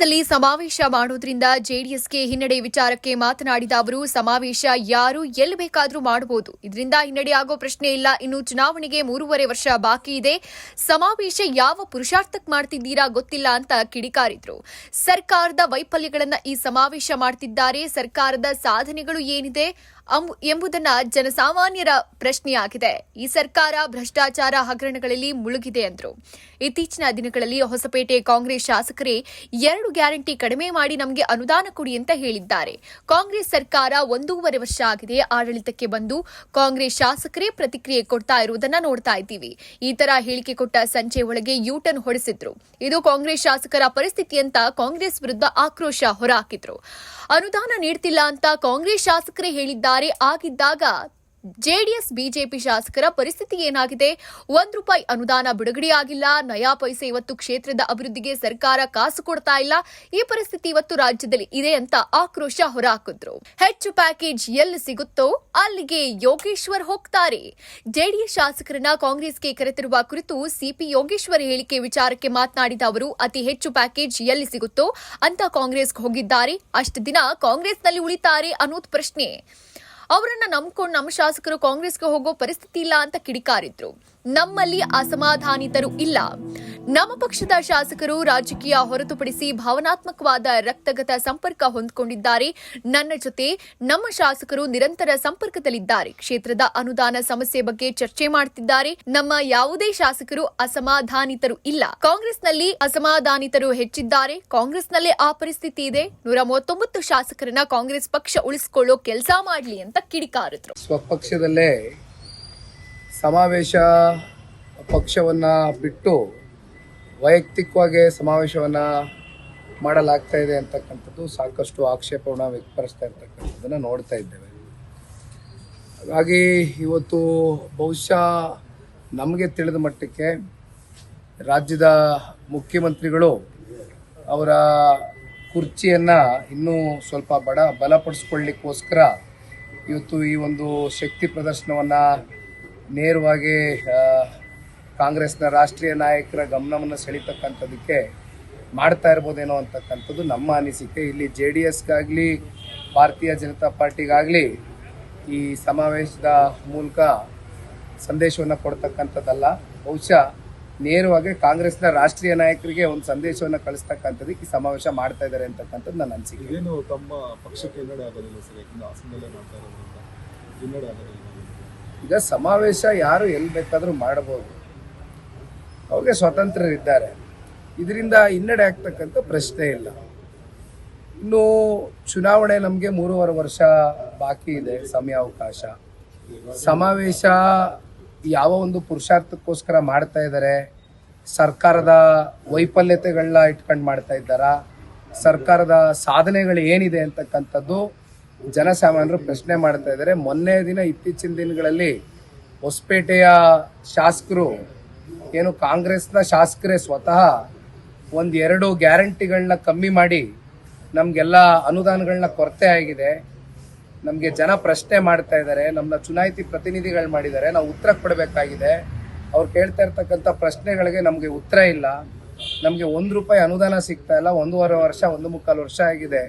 ಹಾಸನದಲ್ಲಿ ಸಮಾವೇಶ ಮಾಡೋದ್ರಿಂದ ಜೆಡಿಎಸ್ಗೆ ಹಿನ್ನಡೆ ವಿಚಾರಕ್ಕೆ ಮಾತನಾಡಿದ ಅವರು, ಸಮಾವೇಶ ಯಾರು, ಎಲ್ಲಿ ಬೇಕಾದರೂ ಮಾಡಬಹುದು. ಇದರಿಂದ ಹಿನ್ನಡೆ ಆಗೋ ಪ್ರಶ್ನೆ ಇಲ್ಲ. ಇನ್ನು ಚುನಾವಣೆಗೆ ಮೂರುವರೆ ವರ್ಷ ಬಾಕಿ ಇದೆ. ಸಮಾವೇಶ ಯಾವ ಪುರುಷಾರ್ಥಕ್ಕೆ ಮಾಡ್ತಿದ್ದೀರಾ ಗೊತ್ತಿಲ್ಲ ಅಂತ ಕಿಡಿಕಾರಿದ್ರು. ಸರ್ಕಾರದ ವೈಫಲ್ಯಗಳನ್ನು ಈ ಸಮಾವೇಶ ಮಾಡ್ತಿದ್ದಾರೆ. ಸರ್ಕಾರದ ಸಾಧನೆಗಳು ಏನಿದೆ? ಎಂಬುದನ್ನ ಜನಸಾಮಾನ್ಯರ ಪ್ರಶ್ನೆಯಾಗಿದೆ. ಈ ಸರ್ಕಾರ ಭ್ರಷ್ಟಾಚಾರ ಹಗರಣಗಳಲ್ಲಿ ಮುಳುಗಿದೆ ಎಂದರು ಇತ್ತೀಚಿನ ದಿನಗಳಲ್ಲಿ ಹೊಸಪೇಟೆ ಕಾಂಗ್ರೆಸ್ ಶಾಸಕರೇ ಎರಡು ಗ್ಯಾರಂಟಿ ಕಡಿಮೆ ಮಾಡಿ ನಮಗೆ ಅನುದಾನ ಕೊಡಿ ಅಂತ ಹೇಳಿದ್ದಾರೆ. ಕಾಂಗ್ರೆಸ್ ಸರ್ಕಾರ ಒಂದೂವರೆ ವರ್ಷ ಆಗಿದೆ ಆಡಳಿತಕ್ಕೆ ಬಂದು ಕಾಂಗ್ರೆಸ್ ಶಾಸಕರೇ ಪ್ರತಿಕ್ರಿಯೆ ಕೊಡ್ತಾ ಇರುವುದನ್ನ ನೋಡ್ತಾ ಇದ್ದೀವಿ. ಈ ತರ ಹೇಳಿಕೆ ಕೊಟ್ಟ ಸಂಜೆ ಒಳಗೆ ಯೂಟರ್ನ್ ಹೊಡೆಸಿದ್ರು. ಇದು ಕಾಂಗ್ರೆಸ್ ಶಾಸಕರ ಪರಿಸ್ಥಿತಿ ಅಂತ ಕಾಂಗ್ರೆಸ್ ವಿರುದ್ಧ ಆಕ್ರೋಶ ಹೊರಹಾಕಿದ್ರು ಅನುದಾನ ನೀಡ್ತಿಲ್ಲ ಅಂತ ಕಾಂಗ್ರೆಸ್ ಶಾಸಕರೇ ಹೇಳಿದ್ದಾರೆ. ಆಗಿದ್ದಾಗ ಜೆಡಿಎಸ್, ಬಿಜೆಪಿ ಶಾಸಕರ ಪರಿಸ್ಥಿತಿ ಏನಾಗಿದೆ? ಒಂದ್ ರೂಪಾಯಿ ಅನುದಾನ ಬಿಡುಗಡೆಯಾಗಿಲ್ಲ ನಯಾ ಪೈಸೆ ಇವತ್ತು ಕ್ಷೇತ್ರದ ಅಭಿವೃದ್ಧಿಗೆ ಸರ್ಕಾರ ಕಾಸು ಕೊಡ್ತಾ ಇಲ್ಲ. ಈ ಪರಿಸ್ಥಿತಿ ಇವತ್ತು ರಾಜ್ಯದಲ್ಲಿ ಇದೆ ಅಂತ ಆಕ್ರೋಶ ಹೊರಹಾಕಿದ್ರು. ಹೆಚ್ಚು ಪ್ಯಾಕೇಜ್ ಎಲ್ಲಿ ಸಿಗುತ್ತೋ ಅಲ್ಲಿಗೆ ಯೋಗೇಶ್ವರ್ ಹೋಗ್ತಾರೆ. ಜೆಡಿಎಸ್ ಶಾಸಕರನ್ನ ಕಾಂಗ್ರೆಸ್ಗೆ ಕರೆತರುವ ಕುರಿತು ಸಿಪಿ ಯೋಗೇಶ್ವರ್ ಹೇಳಿಕೆ ವಿಚಾರಕ್ಕೆ ಮಾತನಾಡಿದ ಅವರು, ಅತಿ ಹೆಚ್ಚು ಪ್ಯಾಕೇಜ್ ಎಲ್ಲಿ ಸಿಗುತ್ತೋ ಅಂತ ಕಾಂಗ್ರೆಸ್ಗೆ ಹೋಗಿದ್ದಾರೆ. ಅಷ್ಟು ದಿನ ಕಾಂಗ್ರೆಸ್ನಲ್ಲಿ ಉಳಿತಾರೆ ಅನ್ನೋದು ಪ್ರಶ್ನೆ. ಅವರನ್ನ ನಂಬ್ಕೊಂಡು ನಮ್ಮ ಶಾಸಕರು ಕಾಂಗ್ರೆಸ್ಗೆ ಹೋಗೋ ಪರಿಸ್ಥಿತಿ ಇಲ್ಲ ಅಂತ ಕಿಡಿಕಾರಿದ್ರು. ನಮ್ಮಲ್ಲಿ ಅಸಮಾಧಾನಿತರು ಇಲ್ಲ. ನಮ್ಮ ಪಕ್ಷದ ಶಾಸಕರು ರಾಜಕೀಯ ಹೊರತುಪಡಿಸಿ ಭಾವನಾತ್ಮಕವಾದ ರಕ್ತಗತ ಸಂಪರ್ಕ ಹೊಂದಿಕೊಂಡಿದ್ದಾರೆ. ನನ್ನ ಜೊತೆ ನಮ್ಮ ಶಾಸಕರು ನಿರಂತರ ಸಂಪರ್ಕದಲ್ಲಿದ್ದಾರೆ. ಕ್ಷೇತ್ರದ ಅನುದಾನ ಸಮಸ್ಯೆ ಬಗ್ಗೆ ಚರ್ಚೆ ಮಾಡುತ್ತಿದ್ದಾರೆ ನಮ್ಮ ಯಾವುದೇ ಶಾಸಕರು ಅಸಮಾಧಾನಿತರು ಇಲ್ಲ. ಕಾಂಗ್ರೆಸ್ನಲ್ಲಿ ಅಸಮಾಧಾನಿತರು ಹೆಚ್ಚಿದ್ದಾರೆ. ಕಾಂಗ್ರೆಸ್ನಲ್ಲೇ ಆ ಪರಿಸ್ಥಿತಿ ಇದೆ. ನೂರ ಮೂವತ್ತೊಂಬತ್ತು ಶಾಸಕರನ್ನ ಕಾಂಗ್ರೆಸ್ ಪಕ್ಷ ಉಳಿಸಿಕೊಳ್ಳೋ ಕೆಲಸ ಮಾಡ್ಲಿ ಅಂತ ಕಿಡಿಕಾರಿದ್ರು. ಸ್ವಪಕ್ಷದಲ್ಲೇ ಸಮಾವೇಶ ಪಕ್ಷವನ್ನು ಬಿಟ್ಟು ವೈಯಕ್ತಿಕವಾಗಿ ಸಮಾವೇಶವನ್ನು ಮಾಡಲಾಗ್ತಾ ಇದೆ ಅಂತಕ್ಕಂಥದ್ದು ಸಾಕಷ್ಟು ಆಕ್ಷೇಪವನ್ನು ವ್ಯಕ್ತಪಡಿಸ್ತಾ ಇರ್ತಕ್ಕಂಥದ್ದನ್ನು ನೋಡ್ತಾ ಇದ್ದೇವೆ. ಹಾಗಾಗಿ ಇವತ್ತು ಬಹುಶಃ ನಮಗೆ ತಿಳಿದ ಮಟ್ಟಕ್ಕೆ ರಾಜ್ಯದ ಮುಖ್ಯಮಂತ್ರಿಗಳು ಅವರ ಕುರ್ಚಿಯನ್ನು ಇನ್ನೂ ಸ್ವಲ್ಪ ಬಡ ಬಲಪಡಿಸ್ಕೊಳ್ಳಿಕ್ಕೋಸ್ಕರ ಇವತ್ತು ಈ ಒಂದು ಶಕ್ತಿ ಪ್ರದರ್ಶನವನ್ನು ನೇರವಾಗಿ ಕಾಂಗ್ರೆಸ್ನ ರಾಷ್ಟ್ರೀಯ ನಾಯಕರ ಗಮನವನ್ನು ಸೆಳೀತಕ್ಕಂಥದ್ದಕ್ಕೆ ಮಾಡ್ತಾ ಇರ್ಬೋದೇನೋ ಅಂತಕ್ಕಂಥದ್ದು ನಮ್ಮ ಅನಿಸಿಕೆ. ಇಲ್ಲಿ ಜೆ ಡಿ ಎಸ್ಗಾಗಲಿ, ಭಾರತೀಯ ಜನತಾ ಪಾರ್ಟಿಗಾಗಲಿ ಈ ಸಮಾವೇಶದ ಮೂಲಕ ಸಂದೇಶವನ್ನು ಕೊಡ್ತಕ್ಕಂಥದ್ದಲ್ಲ. ಬಹುಶಃ ನೇರವಾಗಿ ಕಾಂಗ್ರೆಸ್ನ ರಾಷ್ಟ್ರೀಯ ನಾಯಕರಿಗೆ ಒಂದು ಸಂದೇಶವನ್ನು ಕಳಿಸ್ತಕ್ಕಂಥದ್ದಕ್ಕೆ ಈ ಸಮಾವೇಶ ಮಾಡ್ತಾ ಇದ್ದಾರೆ ಅಂತಕ್ಕಂಥದ್ದು ನನ್ನ ಅನಿಸಿಕೆ. ಏನು ತಮ್ಮ ಪಕ್ಷಕ್ಕೆ ಹಿನ್ನಡೆ ಆಗೋದಿಲ್ಲ ಸರ್? ಮಾಡ್ತಾ ಇರೋದ್ರಿಂದ ಹಿನ್ನಡೆ ಆಗೋದಿಲ್ಲ ಈಗ ಸಮಾವೇಶ ಯಾರು ಎಲ್ಲಿ ಬೇಕಾದರೂ ಮಾಡಬಹುದು ಅವ್ರಿಗೆ ಸ್ವತಂತ್ರರಿದ್ದಾರೆ ಇದರಿಂದ ಹಿನ್ನಡೆ ಆಗ್ತಕ್ಕಂಥ ಪ್ರಶ್ನೆ ಇಲ್ಲ. ಇನ್ನು ಚುನಾವಣೆ ನಮಗೆ ಮೂರುವರೆ ವರ್ಷ ಬಾಕಿ ಇದೆ, ಸಮಯಾವಕಾಶ. ಸಮಾವೇಶ ಯಾವ ಒಂದು ಪುರುಷಾರ್ಥಕ್ಕೋಸ್ಕರ ಮಾಡ್ತಾ ಇದ್ದಾರೆ? ಸರ್ಕಾರದ ವೈಫಲ್ಯತೆಗಳನ್ನ ಇಟ್ಕೊಂಡು ಮಾಡ್ತಾ ಇದ್ದಾರಾ? ಸರ್ಕಾರದ ಸಾಧನೆಗಳು ಏನಿದೆ ಅಂತಕ್ಕಂಥದ್ದು ಜನಸಾಮಾನ್ಯರು ಪ್ರಶ್ನೆ ಮಾಡ್ತಾ ಇದ್ದಾರೆ. ಮೊನ್ನೆ ದಿನ ಇತ್ತೀಚಿನ ದಿನಗಳಲ್ಲಿ ಹೊಸಪೇಟೆಯ ಶಾಸಕರು, ಏನು ಕಾಂಗ್ರೆಸ್ನ ಶಾಸಕರೇ ಸ್ವತಃ ಒಂದು ಎರಡು ಗ್ಯಾರಂಟಿಗಳನ್ನ ಕಮ್ಮಿ ಮಾಡಿ ನಮಗೆಲ್ಲ ಅನುದಾನಗಳನ್ನ ಕೊರತೆ ಆಗಿದೆ. ನಮಗೆ ಜನ ಪ್ರಶ್ನೆ ಮಾಡ್ತಾ ಇದ್ದಾರೆ. ನಮ್ಮನ್ನ ಚುನಾಯಿತಿ ಪ್ರತಿನಿಧಿಗಳು ಮಾಡಿದ್ದಾರೆ. ನಾವು ಉತ್ತರ ಕೊಡಬೇಕಾಗಿದೆ. ಅವ್ರು ಕೇಳ್ತಾ ಇರ್ತಕ್ಕಂಥ ಪ್ರಶ್ನೆಗಳಿಗೆ ನಮಗೆ ಉತ್ತರ ಇಲ್ಲ. ನಮಗೆ ಒಂದು ರೂಪಾಯಿ ಅನುದಾನ ಸಿಗ್ತಾ ಇಲ್ಲ. ಒಂದೂವರೆ ವರ್ಷ, ಒಂದು ಮುಕ್ಕಾಲು ವರ್ಷ ಆಗಿದೆ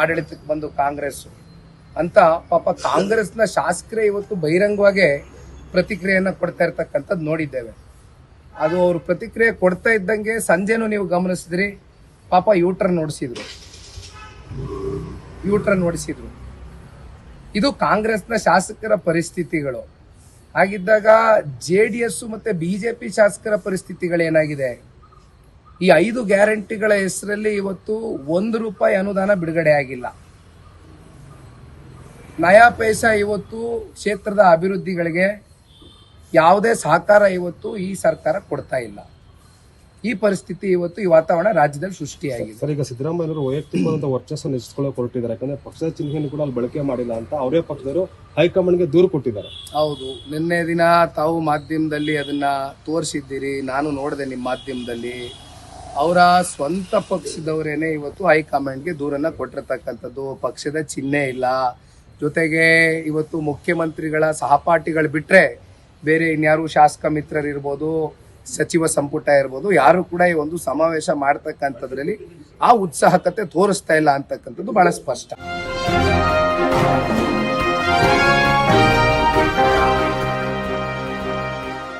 ಆಡಳಿತಕ್ಕೆ ಬಂದು ಕಾಂಗ್ರೆಸ್ಸು. ಅಂತ ಪಾಪ ಕಾಂಗ್ರೆಸ್ನ ಶಾಸಕರೇ ಇವತ್ತು ಬಹಿರಂಗವಾಗಿ ಪ್ರತಿಕ್ರಿಯೆಯನ್ನು ಕೊಡ್ತಾ ಇರ್ತಕ್ಕಂಥದ್ದು ನೋಡಿದ್ದೇವೆ. ಅದು ಅವರು ಪ್ರತಿಕ್ರಿಯೆ ಕೊಡ್ತಾ ಇದ್ದಂಗೆ ಸಂಜೆನೂ ನೀವು ಗಮನಿಸಿದ್ರಿ, ಪಾಪ ಯೂಟರ್ನ್ ನೋಡಿಸಿದ್ರು ಯೂಟರ್ನ್ ನೋಡಿಸಿದ್ರು ಇದು ಕಾಂಗ್ರೆಸ್ನ ಶಾಸಕರ ಪರಿಸ್ಥಿತಿಗಳು. ಹಾಗಿದ್ದಾಗ ಜೆ ಡಿ ಎಸ್ ಮತ್ತೆ ಬಿಜೆಪಿ ಶಾಸಕರ ಪರಿಸ್ಥಿತಿಗಳೇನಾಗಿದೆ ಈ ಐದು ಗ್ಯಾರಂಟಿಗಳ ಹೆಸರಲ್ಲಿ ಇವತ್ತು ಒಂದು ರೂಪಾಯಿ ಅನುದಾನ ಬಿಡುಗಡೆ ಆಗಿಲ್ಲ. ನಯಾ ಪೈಸಾ ಇವತ್ತು ಕ್ಷೇತ್ರದ ಅಭಿವೃದ್ಧಿಗಳಿಗೆ ಯಾವುದೇ ಸಹಕಾರ ಇವತ್ತು ಈ ಸರ್ಕಾರ ಕೊಡ್ತಾ ಇಲ್ಲ. ಈ ಪರಿಸ್ಥಿತಿ ಇವತ್ತು ಈ ವಾತಾವರಣ ರಾಜ್ಯದಲ್ಲಿ ಸೃಷ್ಟಿಯಾಗಿದೆ. ಸರ್ ಈಗ ಸಿದ್ದರಾಮಯ್ಯವರು ವೈಯಕ್ತಿಕವಾದಂಥ ವರ್ಚಸ್ಸನ್ನು ಹೆಚ್ಚಿಸ್ಕೊಳ್ಳೋಕೆ ಹೊರಟಿದ್ದಾರೆ. ಯಾಕಂದ್ರೆ ಪಕ್ಷದ ಚಿಹ್ನೆಯನ್ನು ಕೂಡ ಅಲ್ಲಿ ಬಳಕೆ ಮಾಡಿಲ್ಲ ಅಂತ ಅವರೇ ಪಕ್ಷದವರು ಹೈಕಮಾಂಡ್ಗೆ ದೂರು ಕೊಟ್ಟಿದ್ದಾರೆ. ಹೌದು. ನಿನ್ನೆ ದಿನ ತಾವು ಮಾಧ್ಯಮದಲ್ಲಿ ಅದನ್ನು ತೋರಿಸಿದ್ದೀರಿ. ನಾನು ನೋಡಿದೆ ನಿಮ್ಮ ಮಾಧ್ಯಮದಲ್ಲಿ. ಅವರ ಸ್ವಂತ ಪಕ್ಷದವರೇನೆ ಇವತ್ತು ಹೈಕಮಾಂಡ್ಗೆ ದೂರನ್ನು ಕೊಟ್ಟಿರ್ತಕ್ಕಂಥದ್ದು. ಪಕ್ಷದ ಚಿಹ್ನೆ ಇಲ್ಲ. ಜೊತೆಗೆ ಇವತ್ತು ಮುಖ್ಯಮಂತ್ರಿಗಳ ಸಹಪಾಠಿಗಳು ಬಿಟ್ಟರೆ ಬೇರೆ ಇನ್ಯಾರು ಶಾಸಕ ಮಿತ್ರರಿರ್ಬೋದು ಸಚಿವ ಸಂಪುಟ ಇರ್ಬೋದು, ಯಾರು ಕೂಡ ಈ ಒಂದು ಸಮಾವೇಶ ಮಾಡ್ತಕ್ಕಂಥದ್ರಲ್ಲಿ ಆ ಉತ್ಸಾಹಕತೆ ತೋರಿಸ್ತಾ ಇಲ್ಲ ಅಂತಕ್ಕಂಥದ್ದು ಬಹಳ ಸ್ಪಷ್ಟ.